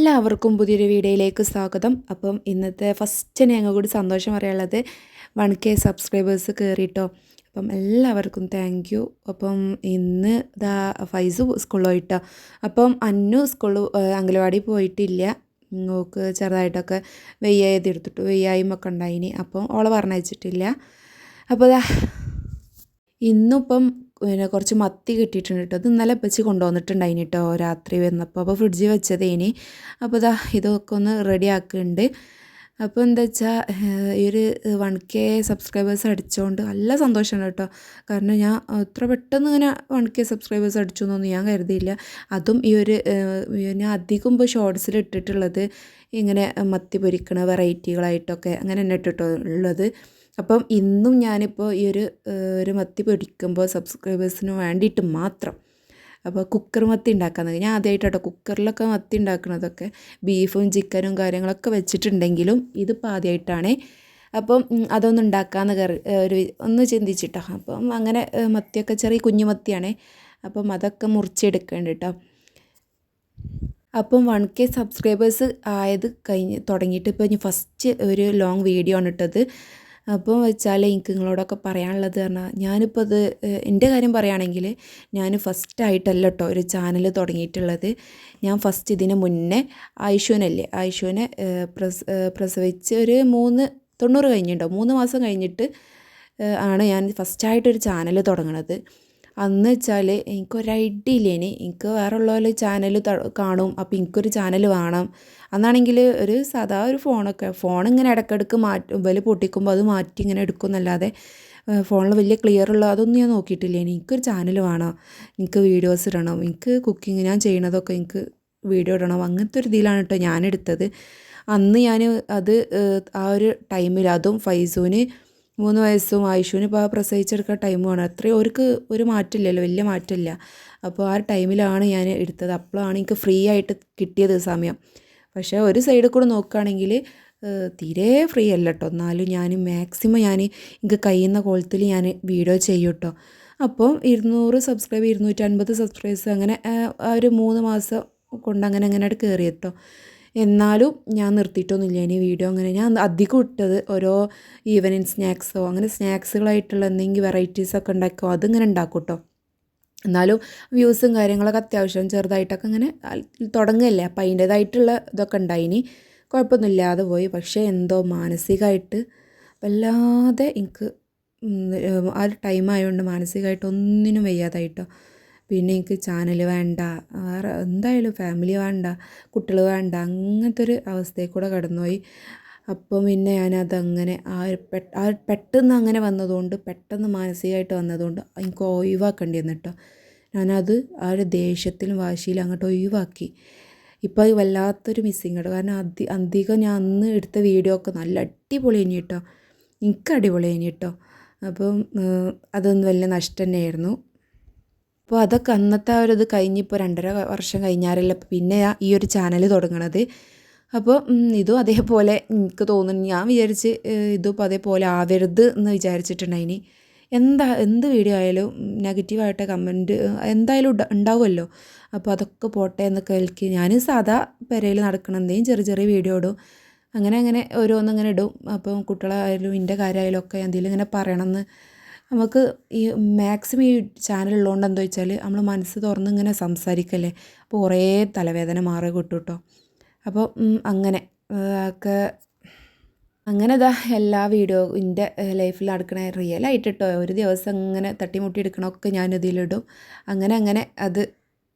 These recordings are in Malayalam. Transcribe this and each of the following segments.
എല്ലാവർക്കും പുതിയൊരു വീഡിയോയിലേക്ക് സ്വാഗതം. അപ്പം ഇന്നത്തെ ഫസ്റ്റ് ഞങ്ങൾ കൂടി സന്തോഷം പറയാനുള്ളത് വൺ കെ സബ്സ്ക്രൈബേഴ്സ് കയറിയിട്ടോ അപ്പം എല്ലാവർക്കും താങ്ക് യു അപ്പം ഇന്ന് ഇതാ ഫൈസ് സ്കൂളിൽ പോയിട്ടോ. അപ്പം അന്നു സ്കൂളിൽ അംഗനവാടി പോയിട്ടില്ല. നോക്ക് ചെറുതായിട്ടൊക്കെ വെയ്യായത് എടുത്തിട്ടു വെയ്യായ്മ ഒക്കെ ഉണ്ടായിനി. അപ്പം ഓളെ പറഞ്ഞയച്ചിട്ടില്ല. അപ്പോൾ ഇന്നിപ്പം പിന്നെ കുറച്ച് മത്തി കിട്ടിയിട്ടുണ്ട് കേട്ടോ. അത് ഇന്നലെ വെച്ച് കൊണ്ടുവന്നിട്ടുണ്ടായിനി കേട്ടോ രാത്രി വന്നപ്പോൾ. അപ്പോൾ ഫ്രിഡ്ജിൽ വെച്ചതേനി. അപ്പോൾ ഇതാ ഇതൊക്കെ ഒന്ന് റെഡി ആക്കുന്നുണ്ട്. അപ്പോൾ എന്താ വെച്ചാൽ ഈ ഒരു വൺ കെ സബ്സ്ക്രൈബേഴ്സ് അടിച്ചുകൊണ്ട് നല്ല സന്തോഷമാണ് കേട്ടോ. കാരണം ഞാൻ അത്ര പെട്ടെന്ന് ഇങ്ങനെ വൺ കെ സബ്സ്ക്രൈബേഴ്സ് അടിച്ചു എന്നൊന്നും ഞാൻ കരുതിയില്ല. അതും ഈ ഒരു ഞാൻ അധികം ഇപ്പോൾ ഷോർട്സിൽ ഇട്ടിട്ടുള്ളത് ഇങ്ങനെ മത്തി പൊരിക്കണ വെറൈറ്റികളായിട്ടൊക്കെ അങ്ങനെ തന്നെ ഇട്ടിട്ടോ ഉള്ളത് അപ്പം ഇന്നും ഞാനിപ്പോൾ ഈ ഒരു ഒരു മത്തി പൊടിക്കുമ്പോൾ സബ്സ്ക്രൈബേഴ്സിന് വേണ്ടിയിട്ട് മാത്രം. അപ്പോൾ കുക്കർ മത്തി ഉണ്ടാക്കാൻ ഞാൻ ആദ്യമായിട്ടോ കുക്കറിലൊക്കെ മത്തി ഉണ്ടാക്കുന്നതൊക്കെ ബീഫും ചിക്കനും കാര്യങ്ങളൊക്കെ വെച്ചിട്ടുണ്ടെങ്കിലും ഇതിപ്പോൾ ആദ്യമായിട്ടാണേ അപ്പം അതൊന്നും ഉണ്ടാക്കാമെന്ന് കറി ഒരു ഒന്ന് ചിന്തിച്ചിട്ടോ. അപ്പം അങ്ങനെ മത്തിയൊക്കെ ചെറിയ കുഞ്ഞു മത്തിയാണേ. അപ്പം അതൊക്കെ മുറിച്ചെടുക്കേണ്ട കേട്ടോ അപ്പം വൺ കെ സബ്സ്ക്രൈബേഴ്സ് ആയത് കഴിഞ്ഞ് തുടങ്ങിയിട്ട് ഇപ്പോൾ ഇനി ഫസ്റ്റ് ഒരു ലോങ് വീഡിയോ ആണ് ഇട്ടത്. അപ്പോൾ വെച്ചാൽ എനിക്ക് നിങ്ങളോടൊക്കെ പറയാനുള്ളത് പറഞ്ഞാൽ ഞാനിപ്പോൾ അത് എന്റെ കാര്യം പറയുകയാണെങ്കിൽ ഞാൻ ഫസ്റ്റ് ആയിട്ടല്ല കേട്ടോ ഒരു ചാനൽ തുടങ്ങിയിട്ടുള്ളത്. ഞാൻ ഫസ്റ്റ് ഇതിന് മുന്നേ ആയിഷുവിനല്ലേ ആയിഷുവിനെ പ്രസ പ്രസവിച്ച് ഒരു മൂന്ന് തൊണ്ണൂറ് കഴിഞ്ഞിട്ടുണ്ടോ മൂന്ന് മാസം കഴിഞ്ഞിട്ട് ആണ് ഞാൻ ഫസ്റ്റായിട്ടൊരു ചാനൽ തുടങ്ങണത്. അന്ന് വെച്ചാൽ എനിക്കൊരു ഐഡിയ ഇല്ലേനി എനിക്ക് വേറെ ഉള്ളവരെ ചാനൽ കാണും. അപ്പോൾ എനിക്കൊരു ചാനൽ വേണം. അന്നാണെങ്കിൽ ഒരു സാധാ ഒരു ഫോണൊക്കെ ഫോൺ ഇങ്ങനെ ഇടയ്ക്കിടയ്ക്ക് മാറ്റി വില പൊട്ടിക്കുമ്പോൾ അത് മാറ്റി ഇങ്ങനെ എടുക്കും എന്നല്ലാതെ ഫോണിൽ വലിയ ക്ലിയർ ഉള്ള അതൊന്നും ഞാൻ നോക്കിയിട്ടില്ല. എനിക്കൊരു ചാനൽ വേണം. എനിക്ക് വീഡിയോസ് ഇടണം. എനിക്ക് കുക്കിംഗ് ഞാൻ ചെയ്യണതൊക്കെ എനിക്ക് വീഡിയോ ഇടണം. അങ്ങനത്തെ ഒരു ഇതിലാണ് കേട്ടോ ഞാനെടുത്തത്. അന്ന് ഞാൻ അത് ആ ഒരു ടൈമിൽ അതും ഫൈസൂന് മൂന്ന് വയസ്സും ആയുഷുവിന് ഇപ്പോൾ പ്രസവിച്ചെടുക്കുന്ന ടൈമുമാണ് അത്രയും അവർക്ക് ഒരു മാറ്റമില്ലല്ലോ വലിയ മാറ്റമില്ല. അപ്പോൾ ആ ടൈമിലാണ് ഞാൻ എടുത്തത്. അപ്പോഴാണ് എനിക്ക് ഫ്രീ ആയിട്ട് കിട്ടിയത് സമയം. പക്ഷേ ഒരു സൈഡിൽ കൂടെ നോക്കുകയാണെങ്കിൽ തീരെ ഫ്രീ അല്ല കേട്ടോ എന്നാലും ഞാൻ മാക്സിമം ഞാൻ എനിക്ക് കഴിയുന്ന കോളത്തിൽ ഞാൻ വീഡിയോ ചെയ്യും കേട്ടോ അപ്പോൾ ഇരുന്നൂറ് സബ്സ്ക്രൈബ് ഇരുന്നൂറ്റൻപത് സബ്സ്ക്രൈബേഴ്സ് അങ്ങനെ ഒരു മൂന്ന് മാസം കൊണ്ട് അങ്ങനെ അങ്ങനെ കയറി എന്നാലും ഞാൻ നിർത്തിയിട്ടൊന്നുമില്ല. ഇനി വീഡിയോ അങ്ങനെ ഞാൻ അധികം ഇട്ടത് ഓരോ ഈവനിങ് സ്നാക്സോ അങ്ങനെ സ്നാക്സുകളായിട്ടുള്ള എന്തെങ്കിലും വെറൈറ്റീസൊക്കെ ഉണ്ടാക്കുമോ അതിങ്ങനെ ഉണ്ടാക്കും കേട്ടോ എന്നാലും വ്യൂസും കാര്യങ്ങളൊക്കെ അത്യാവശ്യം ചെറുതായിട്ടൊക്കെ അങ്ങനെ തുടങ്ങുകയല്ലേ അപ്പം അതിന്റേതായിട്ടുള്ള ഇതൊക്കെ ഉണ്ടായിനി കുഴപ്പമൊന്നുമില്ലാതെ പോയി. പക്ഷേ എന്തോ മാനസികമായിട്ട് വല്ലാതെ എനിക്ക് ആ ഒരു ടൈം ആയതുകൊണ്ട് മാനസികമായിട്ട് ഒന്നിനും വയ്യാതായിട്ടോ പിന്നെ എനിക്ക് ചാനൽ വേണ്ട വേറെ എന്തായാലും ഫാമിലി വേണ്ട കുട്ടികൾ വേണ്ട അങ്ങനത്തെ ഒരു അവസ്ഥയിൽ കൂടെ കടന്നുപോയി. അപ്പം പിന്നെ ഞാനതങ്ങനെ ആ ഒരു ആ പെട്ടെന്ന് അങ്ങനെ വന്നതുകൊണ്ട് പെട്ടെന്ന് മാനസികമായിട്ട് വന്നതുകൊണ്ട് എനിക്ക് ഒഴിവാക്കേണ്ടി വന്നിട്ടോ ഞാനത് ആ ഒരു ദേഷ്യത്തിലും വാശിയിലും അങ്ങോട്ട് ഒഴിവാക്കി. ഇപ്പോൾ അത് വല്ലാത്തൊരു മിസ്സിങ് കേട്ടോ. കാരണം അധി അധികം ഞാൻ അന്ന് എടുത്ത വീഡിയോ ഒക്കെ നല്ല അടിപൊളി കഴിഞ്ഞു കേട്ടോ. എനിക്ക് അടിപൊളി കഴിഞ്ഞു കേട്ടോ. അപ്പം അതൊന്നും വലിയ നഷ്ടം തന്നെയായിരുന്നു. അപ്പോൾ അതൊക്കെ അന്നത്തെ ആ ഒരു ഇത് കഴിഞ്ഞിപ്പോൾ രണ്ടര വർഷം കഴിഞ്ഞാലല്ല പിന്നെ ഈ ഒരു ചാനൽ തുടങ്ങണത്. അപ്പോൾ ഇതും അതേപോലെ എനിക്ക് തോന്നുന്നു. ഞാൻ വിചാരിച്ച് ഇതിപ്പോൾ അതേപോലെ ആവരുത് എന്ന് വിചാരിച്ചിട്ടുണ്ടായിനി. എന്താ എന്ത് വീഡിയോ ആയാലും നെഗറ്റീവായിട്ട് കമന്റ് എന്തായാലും ഉണ്ടാവുമല്ലോ. അപ്പോൾ അതൊക്കെ പോട്ടെ എന്നൊക്കെ കേൾക്കി ഞാൻ സാധാ പെരയിൽ നടക്കണം എന്തെങ്കിലും ചെറിയ ചെറിയ വീഡിയോ ഇടും. അങ്ങനെ അങ്ങനെ ഓരോന്നിങ്ങനെ ഇടും. അപ്പം കുട്ടികളായാലും എന്റെ കാര്യമായാലും ഒക്കെ എന്തെങ്കിലും ഇങ്ങനെ പറയണമെന്ന് നമുക്ക് ഈ മാക്സിമം ഈ ചാനൽ ഉള്ളതുകൊണ്ട് എന്താ വെച്ചാൽ നമ്മൾ മനസ്സ് തുറന്ന് ഇങ്ങനെ സംസാരിക്കല്ലേ? അപ്പോൾ കുറേ തലവേദന മാറി കിട്ടും കേട്ടോ അപ്പോൾ അങ്ങനെ ഒക്കെ അങ്ങനെ ഇതാ എല്ലാ വീഡിയോ എന്റെ ലൈഫിൽ നടക്കണ റിയൽ ആയിട്ട് കേട്ടോ ഒരു ദിവസം അങ്ങനെ തട്ടിമുട്ടി എടുക്കണമൊക്കെ ഞാൻ ഇതിലിടും. അങ്ങനെ അങ്ങനെ അത്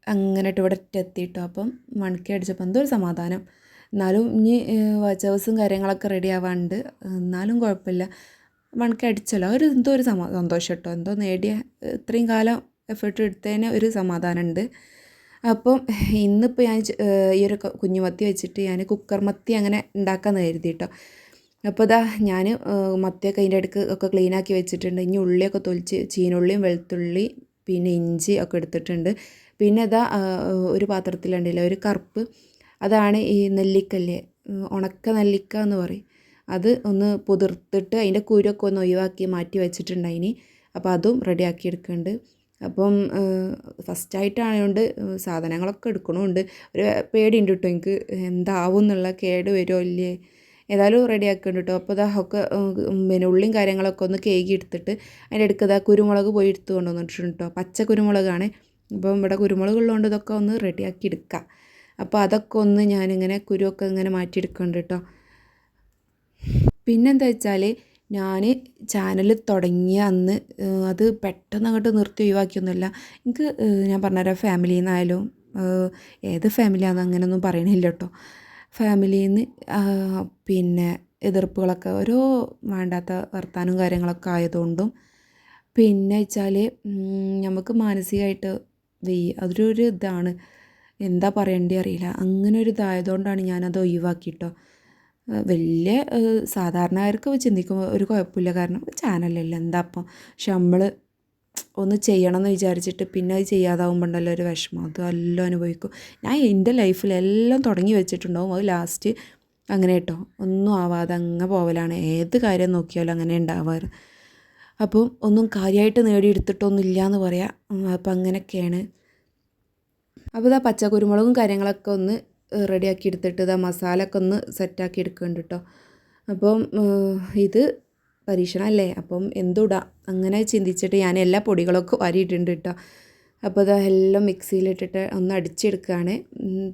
അങ്ങനെ ഇവിടെ എത്തിയിട്ടോ അപ്പം മണിക്ക് അടിച്ചപ്പോൾ എന്തോ ഒരു സമാധാനം. എന്നാലും ഇനി വാച്ച് കാര്യങ്ങളൊക്കെ റെഡി ആവാണ്ട്. എന്നാലും കുഴപ്പമില്ല. മണിക്ക് അടിച്ചല്ലോ. ഒരു എന്തോ ഒരു സമാ സന്തോഷം കേട്ടോ എന്തോ നേടിയ ഇത്രയും കാലം എഫേർട്ട് എടുത്തതിന് ഒരു സമാധാനമുണ്ട്. അപ്പം ഇന്നിപ്പോൾ ഞാൻ ഈ ഒരു കുഞ്ഞുമത്തി വെച്ചിട്ട് ഞാൻ കുക്കർ മത്തി അങ്ങനെ ഉണ്ടാക്കാമെന്ന് കരുതി കേട്ടോ അപ്പോൾ ഇതാ ഞാൻ മത്തിയൊക്കെ അതിന്റെ അടുക്ക് ഒക്കെ ക്ലീനാക്കി വെച്ചിട്ടുണ്ട്. ഇനി ഉള്ളിയൊക്കെ തൊലിച്ച് ചീനുള്ളിയും വെളുത്തുള്ളി പിന്നെ ഇഞ്ചി ഒക്കെ എടുത്തിട്ടുണ്ട്. പിന്നെ ഇതാ ഒരു പാത്രത്തിലുണ്ടല്ലോ ഒരു കറുപ്പ്. അതാണ് ഈ നെല്ലിക്കല്ലേ? ഉണക്ക നെല്ലിക്ക എന്ന് പറയും. അത് ഒന്ന് പുതിർത്തിട്ട് അതിന്റെ കുരൊക്കെ ഒന്ന് ഒഴിവാക്കി മാറ്റി വെച്ചിട്ടുണ്ടായിനി. അപ്പോൾ അതും റെഡിയാക്കി എടുക്കുന്നുണ്ട്. അപ്പം ഫസ്റ്റായിട്ടായതുകൊണ്ട് സാധനങ്ങളൊക്കെ എടുക്കണമുണ്ട്. ഒരു പേടിയുണ്ട് കേട്ടോ എനിക്ക് എന്താവും എന്നുള്ള കേട് വരുമോ ഇല്ലേ? ഏതായാലും റെഡി ആക്കുന്നുണ്ട് കേട്ടോ. അപ്പോൾ ഇതാ ഒക്കെ പിന്നെ ഉള്ളിയും കാര്യങ്ങളൊക്കെ ഒന്ന് കേകി എടുത്തിട്ട് അതിന്റെ അടുക്ക് ഇതാ കുരുമുളക് പോയി എടുത്ത് കൊണ്ടുവന്നിട്ടുണ്ട് കേട്ടോ. പച്ച കുരുമുളകാണ്. അപ്പം ഇവിടെ കുരുമുളക് ഉള്ളതുകൊണ്ട് ഇതൊക്കെ ഒന്ന് റെഡിയാക്കി എടുക്കാം. അപ്പോൾ അതൊക്കെ ഒന്ന് ഞാനിങ്ങനെ കുരുവൊക്കെ ഇങ്ങനെ മാറ്റിയെടുക്കുന്നുണ്ട് കേട്ടോ. പിന്നെന്താ വെച്ചാൽ ഞാൻ ചാനൽ തുടങ്ങിയ അന്ന് അത് പെട്ടെന്ന് അങ്ങോട്ട് നിർത്തി ഒഴിവാക്കിയൊന്നുമില്ല. എനിക്ക് ഞാൻ പറഞ്ഞുതരാം ഫാമിലിയിൽ നിന്നായാലും ഏത് ഫാമിലിയാണെന്ന് അങ്ങനെയൊന്നും പറയണില്ല കേട്ടോ ഫാമിലിയിൽ നിന്ന് പിന്നെ എതിർപ്പുകളൊക്കെ ഓരോ വേണ്ടാത്ത വർത്താനവും കാര്യങ്ങളൊക്കെ ആയതുകൊണ്ടും പിന്നെ വെച്ചാൽ നമുക്ക് മാനസികമായിട്ട് വെയ്യ അതൊരു ഇതാണ്. എന്താ പറയേണ്ടി അറിയില്ല അങ്ങനെ ഒരു ഇതായതുകൊണ്ടാണ് ഞാനത് ഒഴിവാക്കിയിട്ടോ വലിയ സാധാരണക്കാർക്ക് ചിന്തിക്കുമ്പോൾ ഒരു കുഴപ്പമില്ല. കാരണം ചാനലല്ല എന്താ അപ്പം? പക്ഷെ നമ്മൾ ഒന്ന് ചെയ്യണം എന്ന് വിചാരിച്ചിട്ട് പിന്നെ അത് ചെയ്യാതാവുമ്പോണ്ടല്ലോ ഒരു വിഷമം. അത് എല്ലാം അനുഭവിക്കും. ഞാൻ എന്റെ ലൈഫിൽ എല്ലാം തുടങ്ങി വെച്ചിട്ടുണ്ടാവും. അത് ലാസ്റ്റ് അങ്ങനെ കേട്ടോ ഒന്നും ആവാതെ അങ്ങ് പോവലാണ്. ഏത് കാര്യം നോക്കിയാലും അങ്ങനെ ഉണ്ടാവാറ്. അപ്പം ഒന്നും കാര്യമായിട്ട് നേടിയെടുത്തിട്ടൊന്നും ഇല്ല എന്ന് പറയാം അപ്പം അങ്ങനെയൊക്കെയാണ്. അപ്പോൾ ഇതാ പച്ചക്കുരുമുളകും കാര്യങ്ങളൊക്കെ ഒന്ന് റെഡിയാക്കി എടുത്തിട്ട് ഇതാ മസാല ഒക്കെ ഒന്ന് സെറ്റാക്കി എടുക്കുന്നുണ്ട് കേട്ടോ. അപ്പം ഇത് പരീക്ഷണമല്ലേ? അപ്പം എന്തുടാം? അങ്ങനെ ചിന്തിച്ചിട്ട് ഞാൻ എല്ലാ പൊടികളൊക്കെ വാരിയിട്ടുണ്ട് കേട്ടോ. അപ്പോൾ അത് എല്ലാം മിക്സിയിലിട്ടിട്ട് ഒന്ന് അടിച്ചെടുക്കുകയാണ്.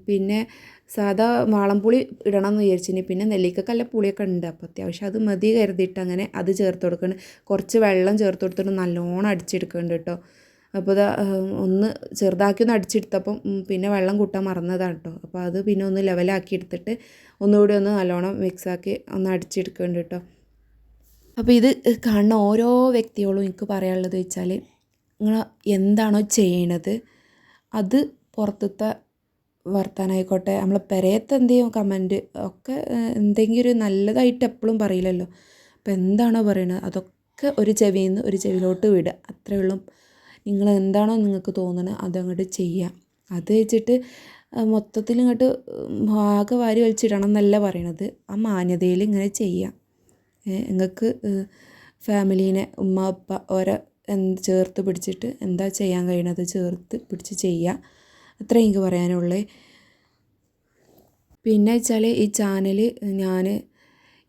പിന്നെ സാധാ വാളംപുളി ഇടണം എന്ന് വിചാരിച്ചിന്. പിന്നെ നെല്ലിക്കക്കല്ല പുളിയൊക്കെ ഉണ്ട്. അപ്പോൾ അത്യാവശ്യം അത് മതി കരുതിയിട്ട് അങ്ങനെ അത് ചേർത്ത് കൊടുക്കണം കുറച്ച് വെള്ളം ചേർത്ത് കൊടുത്തിട്ട് നല്ലോണം അടിച്ചെടുക്കുന്നുണ്ട് കേട്ടോ. അപ്പോൾ ഇതാ ഒന്ന് ചെറുതാക്കി ഒന്ന് അടിച്ചെടുത്തപ്പം പിന്നെ വെള്ളം കൂട്ടാൻ മറന്നതാണ് കേട്ടോ. അപ്പോൾ അത് പിന്നെ ഒന്ന് ലെവലാക്കി എടുത്തിട്ട് ഒന്നുകൂടി ഒന്ന് നല്ലോണം മിക്സാക്കി ഒന്ന് അടിച്ചെടുക്കുന്നുണ്ട് കേട്ടോ. അപ്പോൾ ഇത് കാണുന്ന ഓരോ വ്യക്തികളും എനിക്ക് പറയാനുള്ളത് വെച്ചാൽ നിങ്ങൾ എന്താണോ ചെയ്യണത് അത് പുറത്തത്തെ വർത്താനായിക്കോട്ടെ നമ്മൾ പെരയത്തെ എന്തെങ്കിലും കമന്റ് ഒക്കെ എന്തെങ്കിലും ഒരു നല്ലതായിട്ട് എപ്പോഴും പറയില്ലല്ലോ. അപ്പോൾ എന്താണോ പറയണത് അതൊക്കെ ഒരു ചെവിയിൽ നിന്ന് ഒരു ചെവിയിലോട്ട് വിടുക. അത്രേ ഉള്ളൂ. നിങ്ങൾ എന്താണോ നിങ്ങൾക്ക് തോന്നുന്നത് അതങ്ങോട്ട് ചെയ്യുക അത് വെച്ചിട്ട് മൊത്തത്തിൽ ഇങ്ങോട്ട് ആകെ വാരി വലിച്ചിടണം എന്നല്ല പറയണത്. ആ മാന്യതയിൽ ഇങ്ങനെ ചെയ്യുക നിങ്ങൾക്ക് ഫാമിലീനെ ഉമ്മ ഉപ്പ ഓരോ എന്ത് ചേർത്ത് പിടിച്ചിട്ട് എന്താ ചെയ്യാൻ കഴിയണത് ചേർത്ത് പിടിച്ച് ചെയ്യുക അത്രേ എനിക്ക് പറയാനുള്ളേ. പിന്നെ വെച്ചാൽ ഈ ചാനൽ ഞാൻ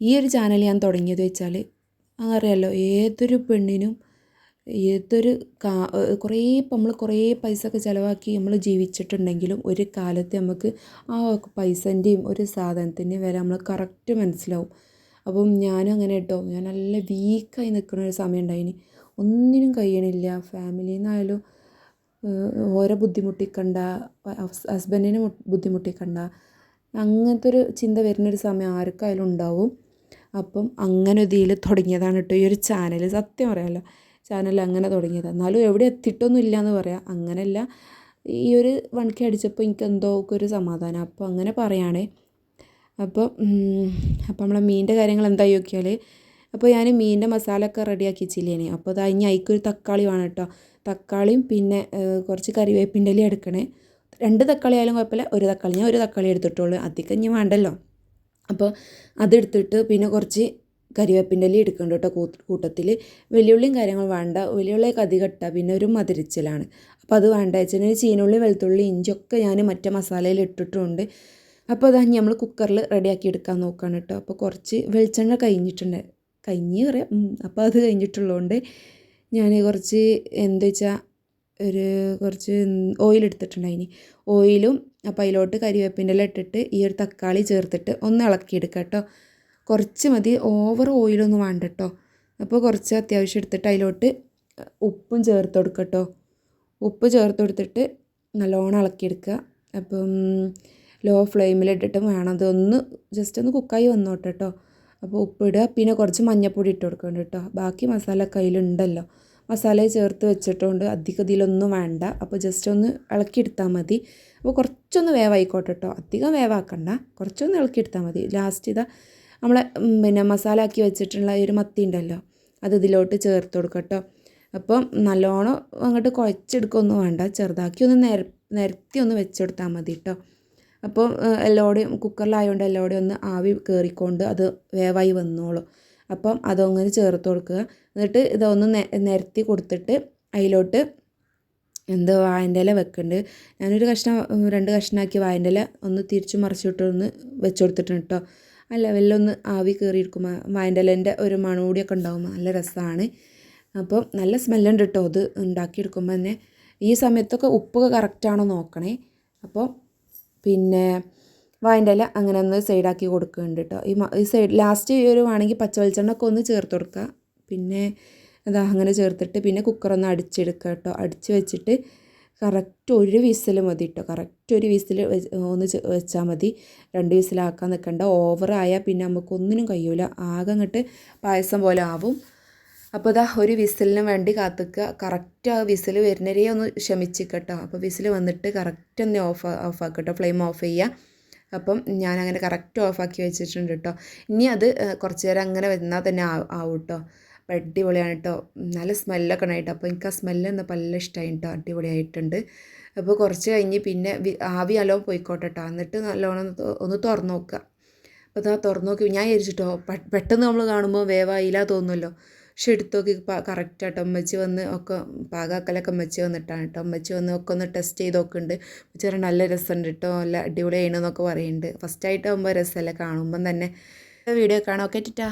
ഈ ഒരു ചാനൽ ഞാൻ തുടങ്ങിയത് വെച്ചാൽ അറിയാമല്ലോ ഏതൊരു പെണ്ണിനും ഏതൊരു കാ കുറേ നമ്മൾ കുറേ പൈസ ഒക്കെ ചിലവാക്കി നമ്മൾ ജീവിച്ചിട്ടുണ്ടെങ്കിലും ഒരു കാലത്ത് നമുക്ക് ആ പൈസന്റെയും ഒരു സാധനത്തിന്റെയും വില നമ്മൾ കറക്റ്റ് മനസ്സിലാവും. അപ്പം ഞാനും അങ്ങനെ കേട്ടോ. ഞാൻ നല്ല വീക്കായി നിൽക്കുന്ന ഒരു സമയം ഉണ്ടായിന്. ഒന്നിനും കഴിയണില്ല. ഫാമിലിയിൽ നിന്നായാലും ഓരെ ബുദ്ധിമുട്ടിക്കണ്ട ഹസ്ബൻഡിനെ ബുദ്ധിമുട്ടിക്കണ്ട. അങ്ങനത്തെ ഒരു ചിന്ത വരുന്നൊരു സമയം ആർക്കായാലും ഉണ്ടാവും. അപ്പം അങ്ങനെ ഇതിൽ തുടങ്ങിയതാണ് കേട്ടോ ഈ ഒരു ചാനൽ സത്യം പറയാമല്ലോ ചാനൽ അങ്ങനെ തുടങ്ങിയത്. എന്നാലും എവിടെ എത്തിയിട്ടൊന്നും ഇല്ല എന്ന് പറയാം. അങ്ങനെയല്ല ഈ ഒരു വൺ കെ അടിച്ചപ്പോൾ എനിക്ക് എന്തോ ഒരു സമാധാനം. അപ്പോൾ അങ്ങനെ പറയുകയാണേ അപ്പോൾ അപ്പോൾ നമ്മളെ മീനിന്റെ കാര്യങ്ങൾ എന്തായി നോക്കിയാൽ അപ്പോൾ ഞാൻ മീനിന്റെ മസാല ഒക്കെ റെഡിയാക്കി വെച്ചില്ലേനെ. അപ്പോൾ അത് ഇനി അതിക്കൊരു തക്കാളി വേണം കേട്ടോ. തക്കാളിയും പിന്നെ കുറച്ച് കറിവേപ്പിന്റെ ഇല എടുക്കണേ. രണ്ട് തക്കാളി ആയാലും കുഴപ്പമില്ല. ഒരു തക്കാളി ഞാൻ ഒരു തക്കാളി എടുത്തിട്ടുള്ളൂ. അധികം ഇനി വേണ്ടല്ലോ. അപ്പോൾ അതെടുത്തിട്ട് പിന്നെ കുറച്ച് കരിവേപ്പിന്റെ ഇല എടുക്കുന്നുണ്ട് കേട്ടോ കൂട്ടത്തിൽ. വലിയുള്ളിയും കാര്യങ്ങൾ വേണ്ട. വലിയുള്ളിയൊക്കെ അധികം ഇട്ടാൽ പിന്നെ ഒരു മതിരിച്ചിലാണ് അപ്പോൾ അത് വേണ്ട. വെച്ചാൽ ചീനുള്ളി വെളുത്തുള്ളി ഇഞ്ചൊക്കെ ഞാൻ മറ്റേ മസാലയിൽ ഇട്ടിട്ടുണ്ട്. അപ്പോൾ അതാ നമ്മൾ കുക്കറിൽ റെഡിയാക്കി എടുക്കാൻ നോക്കുകയാണ് കേട്ടോ. അപ്പോൾ കുറച്ച് വെളിച്ചെണ്ണ കഴിഞ്ഞിട്ടുണ്ട്. കഴിഞ്ഞ് പറയാം. അപ്പോൾ അത് കഴിഞ്ഞിട്ടുള്ളതുകൊണ്ട് ഞാൻ കുറച്ച് എന്താ വെച്ചാൽ ഒരു കുറച്ച് ഓയിൽ എടുത്തിട്ടുണ്ട് അതിന് ഓയിലും അപ്പോൾ അതിലോട്ട് കരിവേപ്പിന്റെ ഇല ഇട്ടിട്ട് ഈ ഒരു തക്കാളി ചേർത്തിട്ട് ഒന്ന് ഇളക്കിയെടുക്കാം കേട്ടോ. കുറച്ച് മതി. ഓവർ ഓയിലൊന്നും വേണ്ട കേട്ടോ അപ്പോൾ കുറച്ച് അത്യാവശ്യം എടുത്തിട്ട് അതിലോട്ട് ഉപ്പും ചേർത്ത് കൊടുക്കട്ടോ ഉപ്പ് ചേർത്ത് കൊടുത്തിട്ട് നല്ലോണം ഇളക്കിയെടുക്കുക. അപ്പം ലോ ഫ്ലെയിമിലിട്ടിട്ട് വേണം. അതൊന്ന് ജസ്റ്റ് ഒന്ന് കുക്കായി വന്നോട്ടെ കേട്ടോ അപ്പോൾ ഉപ്പിടുക പിന്നെ കുറച്ച് മഞ്ഞൾപ്പൊടി ഇട്ട് കൊടുക്കണം കേട്ടോ ബാക്കി മസാല കയ്യിലുണ്ടല്ലോ മസാല ചേർത്ത് വെച്ചിട്ടുണ്ട് അധികം ഇതിലൊന്നും വേണ്ട. അപ്പോൾ ജസ്റ്റ് ഒന്ന് ഇളക്കിയെടുത്താൽ മതി. അപ്പോൾ കുറച്ചൊന്ന് വേവായിക്കോട്ടെ കേട്ടോ അധികം വേവാക്കണ്ട. കുറച്ചൊന്ന് ഇളക്കിയെടുത്താൽ മതി. ലാസ്റ്റ് ഇതാ നമ്മളെ പിന്നെ മസാല ആക്കി വെച്ചിട്ടുള്ള ഒരു മത്തി ഉണ്ടല്ലോ അത് ഇതിലോട്ട് ചേർത്ത് കൊടുക്കട്ടോ അപ്പം നല്ലോണം അങ്ങോട്ട് കുഴച്ചെടുക്കൊന്നും വേണ്ട ചെറുതാക്കി ഒന്ന് നിര നിരത്തി ഒന്ന് വെച്ചെടുത്താൽ മതി കേട്ടോ അപ്പോൾ എല്ലാവടെയും കുക്കറിലായതുകൊണ്ട് എല്ലാവടെയും ഒന്ന് ആവി കയറിക്കൊണ്ട് അത് വേവായി വന്നോളും. അപ്പം അതങ്ങനെ ചേർത്ത് കൊടുക്കുക. എന്നിട്ട് ഇതൊന്ന് നിരത്തി കൊടുത്തിട്ട് അതിലോട്ട് എന്ത് വായന്റെ ഇല വെക്കുന്നുണ്ട് ഞാനൊരു കഷ്ണം രണ്ട് കഷ്ണമാക്കി വായന്റെ ഇല ഒന്ന് തിരിച്ചു മറിച്ചിട്ട് ഒന്ന് വെച്ച് കൊടുത്തിട്ടുണ്ട് കേട്ടോ ആ ലെവലിലൊന്ന് ആവി കയറിയിരിക്കുമ്പോൾ വാഴന്റെ ഇലേന്റെ ഒരു മണൂടിയൊക്കെ ഉണ്ടാകും നല്ല രസമാണ്. അപ്പം നല്ല സ്മെല്ലുണ്ട് കേട്ടോ അത് ഉണ്ടാക്കിയെടുക്കുമ്പോൾ തന്നെ. ഈ സമയത്തൊക്കെ ഉപ്പൊക്കെ കറക്റ്റാണോ നോക്കണേ. അപ്പോൾ പിന്നെ വാഴന്റെ ഇല അങ്ങനെ ഒന്ന് സൈഡാക്കി കൊടുക്കുന്നുണ്ട് കേട്ടോ ഈ ഈ സൈഡ് ലാസ്റ്റ് ഈ ഒരു വേണമെങ്കിൽ പച്ച വെളിച്ചെണ്ണ ഒക്കെ ഒന്ന് ചേർത്ത് കൊടുക്കുക. പിന്നെ അതാ അങ്ങനെ ചേർത്തിട്ട് പിന്നെ കുക്കറൊന്ന് അടിച്ചെടുക്കുക കേട്ടോ അടിച്ച് വെച്ചിട്ട് കറക്റ്റ് ഒരു വിസിൽ മതി കേട്ടോ കറക്റ്റ് ഒരു വിസിൽ ഒന്ന് വെച്ചാൽ മതി. രണ്ട് വിസിലാക്കാൻ നിൽക്കണ്ട ഓവറായാൽ പിന്നെ നമുക്കൊന്നിനും കഴിയൂല ആകെ അങ്ങോട്ട് പായസം പോലെ ആവും. അപ്പോൾ ഇതാ ഒരു വിസിലിന് വേണ്ടി കാത്തിക്കുക കറക്റ്റ് ആ വിസിൽ വരുന്നവരെ ഒന്ന് ക്ഷമിച്ചിക്കട്ടോ. അപ്പോൾ വിസിൽ വന്നിട്ട് കറക്റ്റ് ഒന്ന് ഓഫ് ഓഫ് ആക്കട്ടോ ഫ്ലെയിം ഓഫ് ചെയ്യുക അപ്പം ഞാൻ അങ്ങനെ കറക്റ്റ് ഓഫാക്കി വെച്ചിട്ടുണ്ട് കേട്ടോ ഇനി അത് കുറച്ച് നേരം അങ്ങനെ വന്നാൽ തന്നെ ആവും കേട്ടോ അപ്പോൾ അടിപൊളിയാണ് കേട്ടോ നല്ല സ്മെല്ലൊക്കെ ഉണ്ടായിട്ടോ. അപ്പോൾ എനിക്ക് ആ സ്മെല്ല് എന്നപ്പോൾ നല്ല ഇഷ്ടമായി കേട്ടോ അടിപൊളിയായിട്ടുണ്ട്. അപ്പോൾ കുറച്ച് കഴിഞ്ഞ് പിന്നെ ആവി നല്ലോണം പോയിക്കോട്ടെ കേട്ടോ എന്നിട്ട് നല്ലോണം ഒന്ന് തുറന്നു നോക്കുക അപ്പോൾ അതാ തുറന്ന് നോക്കി. ഞാൻ വിചാരിച്ചിട്ടോ പെട്ടെന്ന് നമ്മൾ കാണുമ്പോൾ വേവായില്ല തോന്നുമല്ലോ പക്ഷെ എടുത്ത് നോക്കി കറക്റ്റ് ആട്ടോ. അമ്മച്ചി വന്ന് ഒക്കെ പാകാക്കലൊക്കെ അമ്മച്ചി വന്നിട്ടാണ് കേട്ടോ അമ്മച്ചി വന്ന് ഒക്കെ ഒന്ന് ടെസ്റ്റ് ചെയ്ത് നോക്കുന്നുണ്ട് ചെറിയ നല്ല രസമുണ്ട് കേട്ടോ നല്ല അടിപൊളിയാണെന്നൊക്കെ പറയുന്നുണ്ട് ഫസ്റ്റ് ആയിട്ട് ആകുമ്പോൾ രസമല്ലേ കാണുമ്പം തന്നെ. വീഡിയോ കാണാം. ഓക്കെ ടിറ്റാ.